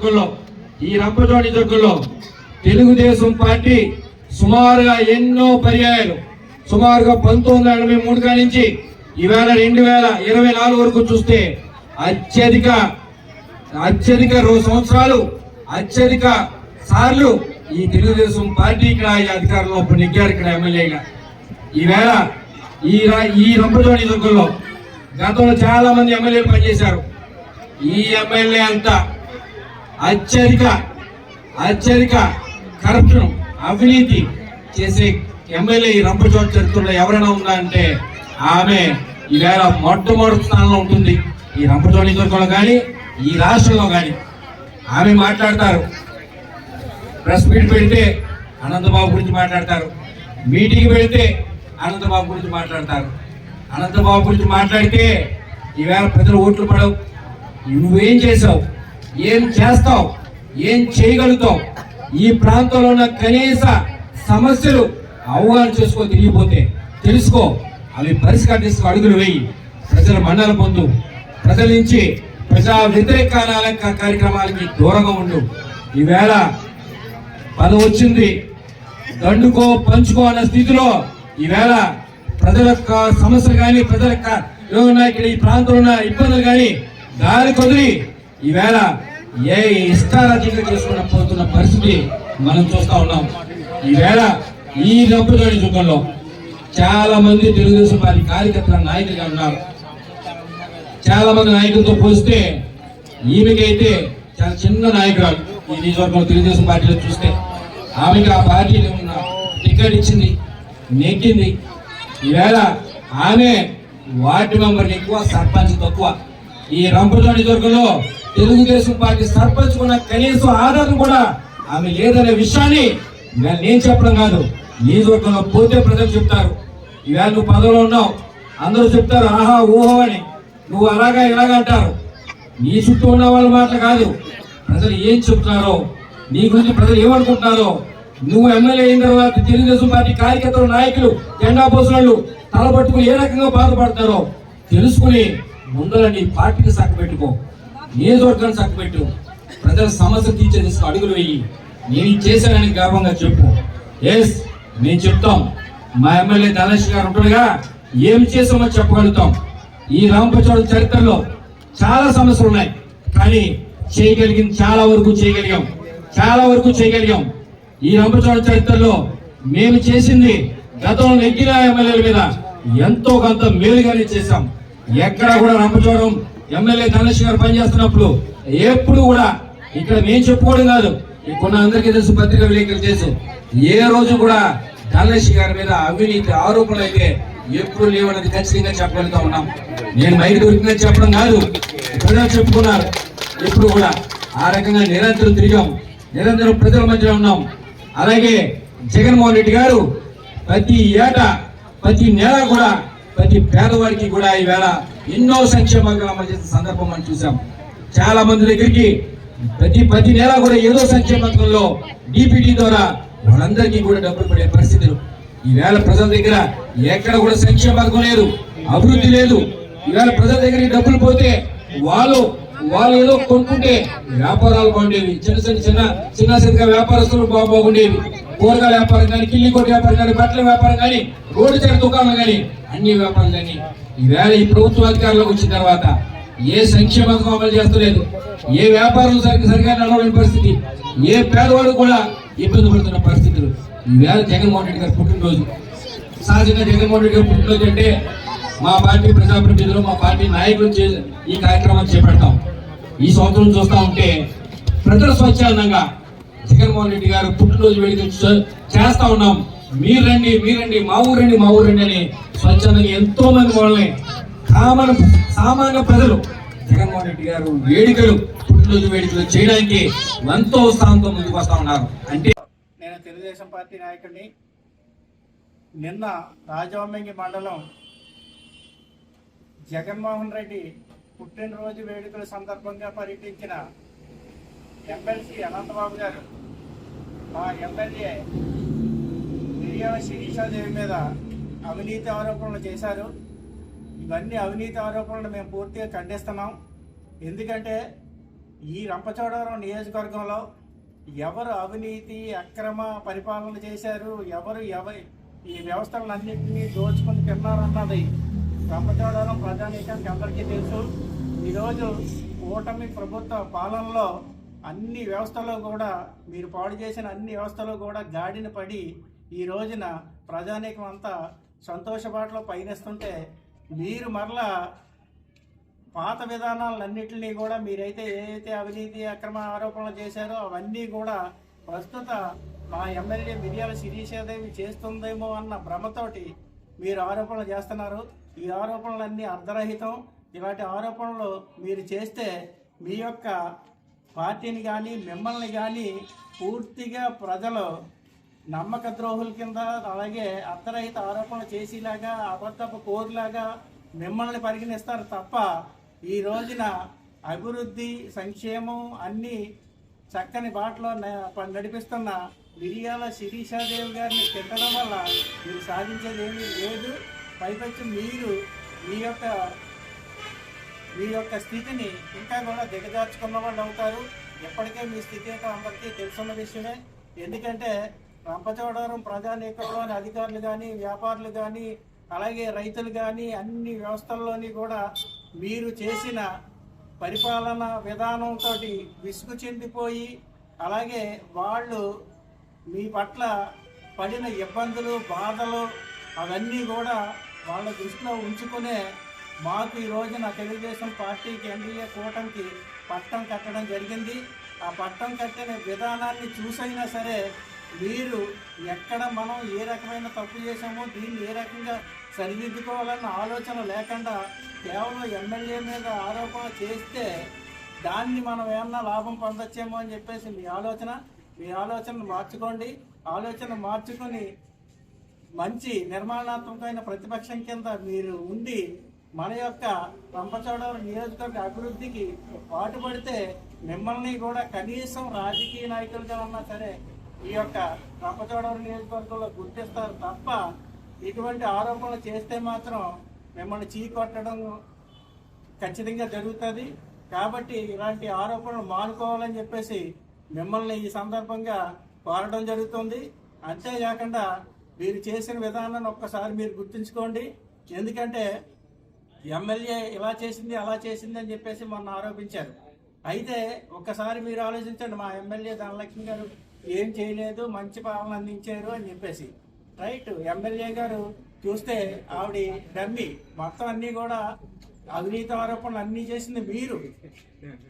నియోజకవర్గంలో ఈ రంపచోడ నియోజకవర్గంలో తెలుగుదేశం పార్టీ సుమారుగా ఎన్నో పర్యాయాలు సుమారుగా పంతొమ్మిది వందల ఎనభై మూడు నుంచి ఈవేళ రెండు వేల ఇరవై నాలుగు వరకు చూస్తే అత్యధిక అత్యధిక సంవత్సరాలు అత్యధిక సార్లు ఈ తెలుగుదేశం పార్టీ ఇక్కడ ఈ అధికారంలో ఇప్పుడు నెగ్గారు ఇక్కడ ఎమ్మెల్యేగా. ఈవేళ ఈ ఈ రంపచోడ నియోజకవర్గంలో గతంలో చాలా మంది ఎమ్మెల్యేలు పనిచేశారు. ఈ ఎమ్మెల్యే అంతా అత్యధిక అత్యధిక కరప్షన్ అవినీతి చేసే ఎమ్మెల్యే ఈ రంపచోట చరిత్రలో ఎవరైనా ఉందా అంటే ఆమె ఈవేళ మొట్టమొదటి స్థానంలో ఉంటుంది. ఈ రంపచోట నియోజకవర్గంలో కానీ ఈ రాష్ట్రంలో కానీ. ఆమె మాట్లాడతారు. ప్రెస్ మీట్ పెడితే అనంతబాబు గురించి మాట్లాడతారు. మీటింగ్ పెడితే అనంతబాబు గురించి మాట్లాడతారు. అనంతబాబు గురించి మాట్లాడితే ఈవేళ ప్రజలు ఓట్లు పడవు. నువ్వేం చేసావు? ఏం చేస్తావు ఏం చేయగలుగుతావు ఈ ప్రాంతంలో ఉన్న కనీస సమస్యలు అవగాహన చేసుకో తిరిగిపోతే తెలుసుకో అవి పరిష్కరిస్తూ అడుగులు వేయి. ప్రజల మన్నల పొందు. ప్రజల నుంచి ప్రజా వ్యతిరేక కార్యక్రమాలకి దూరంగా ఉండు. ఈవేళ పద వచ్చింది. దండుకో పంచుకో అన్న స్థితిలో ఈవేళ ప్రజల యొక్క సమస్యలు కానీ ప్రజల ఇక్కడ ఈ ప్రాంతంలో ఉన్న ఇబ్బందులు కానీ దారి కొదిలి ఈవేళ ఏ ఇష్టారాజ్యంగా చేసుకున్న పోతున్న పరిస్థితి మనం చూస్తా ఉన్నాం. ఈవేళ ఈ డబ్బులోని యుగంలో చాలా మంది తెలుగుదేశం పార్టీ కార్యకర్తల నాయకులుగా ఉన్నారు. చాలా మంది నాయకులతో పోస్తే ఈమెకైతే చాలా చిన్న నాయకురాలు ఈ నియోజకవర్గంలో తెలుగుదేశం పార్టీలో చూస్తే. ఆమెకి ఆ పార్టీలో ఉన్న టికెట్ ఇచ్చింది నెగ్గింది ఈవేళ ఆమె వార్డు మెంబర్ ఎక్కువ సర్పంచ్ తక్కువ. ఈ రంపచోడ నియోజకవర్గంలో తెలుగుదేశం పార్టీ సర్పంచ్ ఉన్న కనీసం ఆధారం కూడా ఆమె లేదనే విషయాన్ని ఇవాళ నేను చెప్పడం కాదు. నియోజకవర్గంలో పోతే ప్రజలు చెప్తారు. ఇవాళ నువ్వు పదవిలో ఉన్నావు. అందరూ చెప్తారు ఆహా ఊహో అని. నువ్వు అలాగా ఇలాగ అంటారు. నీ చుట్టూ ఉన్న వాళ్ళ మాట కాదు. ప్రజలు ఏం చెప్తున్నారో నీ గురించి ప్రజలు ఏమనుకుంటున్నారో నువ్వు ఎమ్మెల్యే అయిన తర్వాత తెలుగుదేశం పార్టీ కార్యకర్తలు నాయకులు జెండా పోసినళ్ళు తలపట్టుకుని ఏ రకంగా బాధపడతారో తెలుసుకుని ముందర నీ పార్టీని సక్కబెట్టుకో నియోజకవర్గాన్ని చక్కబెట్టు ప్రజల సమస్య తీర్చే దిశగా అడుగులు వేయి. నేను చేశానని గర్వంగా చెప్పు. ఎస్ మేము చెప్తాం. మా ఎమ్మెల్యే ధనేష్ గారు ఉంటుండగా ఏం చేసామో చెప్పగలుగుతాం. ఈ రాంపచోడ చరిత్రలో చాలా సమస్యలు ఉన్నాయి. కానీ చేయగలిగింది చాలా వరకు చేయగలిగాం. చాలా వరకు చేయగలిగాం. ఈ రంపచోడ చరిత్రలో మేము చేసింది గతంలో నెగ్గిన ఎమ్మెల్యేల మీద ఎంతో కొంత మేలుగానే చేశాం. ఎక్కడ కూడా రంపచోడం ఎమ్మెల్యే ధనేష్ గారు పనిచేస్తున్నప్పుడు ఎప్పుడు కూడా ఇక్కడ మేము చెప్పుకోవడం కాదు. ఇక్కడ అందరికీ తెలుసు పత్రికా విలేకరులు చేసు ఏ రోజు కూడా ధనేష్ గారి మీద అవినీతి ఆరోపణలు అయితే ఎప్పుడు లేవన్నది ఖచ్చితంగా చెప్పగలుగుతా ఉన్నాం. నేను మైకి దొరికిందని చెప్పడం కాదు. ప్రజలు చెప్పుకున్నారు. ఎప్పుడు కూడా ఆ రకంగా నిరంతరం తిరిగాం. నిరంతరం ప్రజల మధ్యలో ఉన్నాం. అలాగే జగన్మోహన్ రెడ్డి గారు ప్రతి ఏటా ప్రతి నెల కూడా ప్రతి పేదవాడికి కూడా ఈవేళ ఎన్నో సంక్షేమంగా అమలు చేసిన సందర్భం మనం చూసాం. చాలా మంది దగ్గరికి ప్రతి ప్రతి నెల కూడా ఏదో సంక్షేమ పథకంలో డిపిటి ద్వారా వాళ్ళందరికీ కూడా డబ్బులు పడే పరిస్థితులు. ఈవేళ ప్రజల దగ్గర ఎక్కడ కూడా సంక్షేమ పథకం లేదు అభివృద్ధి లేదు. ఈవేళ ప్రజల దగ్గర డబ్బులు పోతే వాళ్ళు వాళ్ళు ఏదో కొనుక్కుంటే వ్యాపారాలు బాగుండేవి. చిన్న చిన్న చిన్న చిన్న చిన్న వ్యాపారస్తులు బాగుండేవి. కూరగాయల వ్యాపారం కానీ కిల్లి వ్యాపారం కానీ బట్టల వ్యాపారం కానీ రోడ్డు చెట్టు దుకాణం కానీ అన్ని వ్యాపారం కానీ ఈవేళ ఈ ప్రభుత్వ అధికారంలోకి వచ్చిన తర్వాత ఏ సంక్షేమ పథకం అమలు చేస్తలేదు ఏ వ్యాపారం సరిగ్గా సరిగా నడవలేని పరిస్థితి ఏ పేదవాడు కూడా ఇబ్బంది పడుతున్న పరిస్థితులు. ఈవేళ జగన్మోహన్ రెడ్డి గారు పుట్టినరోజు. సహజంగా జగన్మోహన్ రెడ్డి గారు పుట్టినరోజు అంటే మా పార్టీ ప్రజాప్రతినిధులు మా పార్టీ నాయకులు చే- ఈ కార్యక్రమాన్ని చేపడతాం. ఈ సంవత్సరం చూస్తూ ఉంటే ప్రజల స్వచ్ఛందంగా జగన్మోహన్ రెడ్డి గారు పుట్టినరోజు వేడుక చే- చేస్తా ఉన్నాం. మీరు రండి మీరండి మా ఊరండి మా ఊరండి అని స్వచ్ఛందంగా ఎంతో మంది వాళ్ళని కామన్ సామాన్య ప్రజలు జగన్మోహన్ రెడ్డి గారు వేడుకలు పుట్టినరోజు వేడుకలు చేయడానికి ఎంతో ఉత్సాహంతో ముందుకు వస్తా ఉన్నారు. అంటే నేను తెలుగుదేశం పార్టీ నాయకుడిని. నిన్న రాజవమ్మంగి మండలం జగన్మోహన్ రెడ్డి పుట్టినరోజు వేడుకల సందర్భంగా పర్యటించిన ఎమ్మెల్సీ అనంతబాబు గారు మా ఎమ్మెల్యే మిరియాల శిరీషాదేవి మీద అవినీతి ఆరోపణలు చేశారు. ఇవన్నీ అవినీతి ఆరోపణలు మేము పూర్తిగా ఖండిస్తున్నాం. ఎందుకంటే ఈ రంపచోడవరం నియోజకవర్గంలో ఎవరు అవినీతి అక్రమ పరిపాలన చేశారు ఎవరు ఎవ ఈ వ్యవస్థలన్నింటినీ దోచుకుని తిన్నారన్నది రంపచోడవరం ప్రజానీకానికి అందరికీ తెలుసు. ఈరోజు కూటమి ప్రభుత్వ పాలనలో అన్ని వ్యవస్థలో కూడా మీరు పాడు చేసిన అన్ని వ్యవస్థలో కూడా గాడిన పడి ఈ రోజున ప్రజానీకం అంతా సంతోషపాటలో పయనిస్తుంటే మీరు మరలా పాత విధానాలన్నింటినీ కూడా మీరైతే ఏదైతే అవినీతి అక్రమ ఆరోపణలు చేశారో అవన్నీ కూడా ప్రస్తుత మా ఎమ్మెల్యే మిర్యాల శిరీషాదేవి చేస్తుందేమో అన్న భ్రమతోటి మీరు ఆరోపణలు చేస్తున్నారు. ఈ ఆరోపణలన్నీ అర్ధరహితం. ఇలాంటి ఆరోపణలు మీరు చేస్తే మీ యొక్క పార్టీని కానీ మిమ్మల్ని కానీ పూర్తిగా ప్రజలు నమ్మక ద్రోహుల కింద అలాగే అర్ధరహిత ఆరోపణలు చేసేలాగా అబద్ధపు కోరులాగా మిమ్మల్ని పరిగణిస్తారు తప్ప ఈ రోజున అభివృద్ధి సంక్షేమం అన్నీ చక్కని బాటలో నడిపిస్తున్న మిరియాల శిరీషాదేవి గారిని తిట్టడం వల్ల మీరు సాధించేది ఏమీ లేదు. పైపచ్చి మీరు మీ యొక్క మీ యొక్క స్థితిని ఇంకా కూడా దిగజార్చుకున్న వాళ్ళు అవుతారు. ఎప్పటికే మీ స్థితి అయితే అందరికీ తెలుసున్న విషయమే. ఎందుకంటే రంపచోడవరం ప్రజానీకంలోని అధికారులు కానీ వ్యాపారులు కానీ అలాగే రైతులు కానీ అన్ని వ్యవస్థల్లోని కూడా మీరు చేసిన పరిపాలన విధానంతో విసుగు చెందిపోయి అలాగే వాళ్ళు మీ పట్ల పడిన ఇబ్బందులు బాధలు అవన్నీ కూడా వాళ్ళ దృష్టిలో ఉంచుకునే మాకు ఈ రోజున తెలుగుదేశం పార్టీకి ఎన్డీఏ కూటమికి పట్టం కట్టడం జరిగింది. ఆ పట్టం కట్టిన విధానాన్ని చూసైనా సరే మీరు ఎక్కడ మనం ఏ రకమైన తప్పు చేశామో దీన్ని ఏ రకంగా సరిదిద్దుకోవాలన్న ఆలోచన లేకుండా కేవలం ఎమ్మెల్యే మీద ఆరోపణ చేస్తే దాన్ని మనం ఏమన్నా లాభం పొందొచ్చేమో అని చెప్పేసి మీ ఆలోచన మీ ఆలోచనను మార్చుకోండి. ఆలోచన మార్చుకొని మంచి నిర్మాణాత్మకమైన ప్రతిపక్షం కింద మీరు ఉండి మన యొక్క రంపచోడవరం నియోజకవర్గ అభివృద్ధికి పాటుపడితే మిమ్మల్ని కూడా కనీసం రాజకీయ నాయకులుగా ఉన్నా సరే ఈ యొక్క రంపచోడవరం నియోజకవర్గంలో గుర్తిస్తారు తప్ప ఇటువంటి ఆరోపణలు చేస్తే మాత్రం మిమ్మల్ని చీకొట్టడం ఖచ్చితంగా జరుగుతుంది. కాబట్టి ఇలాంటి ఆరోపణలు మానుకోవాలని చెప్పేసి మిమ్మల్ని ఈ సందర్భంగా కోరడం జరుగుతుంది. అంతేకాకుండా మీరు చేసిన విధానాన్ని ఒక్కసారి మీరు గుర్తుంచుకోండి. ఎందుకంటే ఎమ్మెల్యే ఇలా చేసింది అలా చేసింది అని చెప్పేసి మొన్న ఆరోపించారు. అయితే ఒక్కసారి మీరు ఆలోచించండి మా ఎమ్మెల్యే ధనలక్ష్మి గారు ఏం చేయలేదు మంచి పాలన అందించారు అని చెప్పేసి. రైట్ ఎమ్మెల్యే గారు చూస్తే ఆవిడ డమ్మి మొత్తం అన్ని కూడా అవినీతి ఆరోపణలు అన్ని చేసింది మీరు.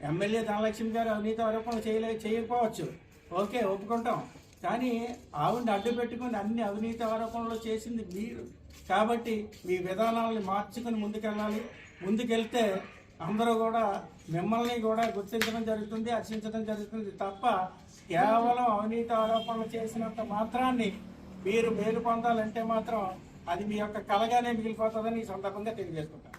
ఎమ్మెల్యే ధనలక్ష్మి గారు అవినీతి ఆరోపణలు చేయలే చేయకపోవచ్చు. ఓకే ఒప్పుకుంటాం. కానీ ఆవిడని అడ్డు పెట్టుకుని అన్ని అవినీతి ఆరోపణలు చేసింది మీరు. కాబట్టి మీ విధానాలను మార్చుకుని ముందుకెళ్ళాలి. ముందుకెళ్తే అందరూ కూడా మిమ్మల్ని కూడా గుర్తించడం జరుగుతుంది హర్షించడం జరుగుతుంది తప్ప కేవలం అవినీతి ఆరోపణలు చేసినంత మాత్రాన్ని మీరు మేలు పొందాలంటే మాత్రం అది మీ యొక్క కలగానే మిగిలిపోతుందని ఈ సందర్భంగా తెలియజేసుకుంటాను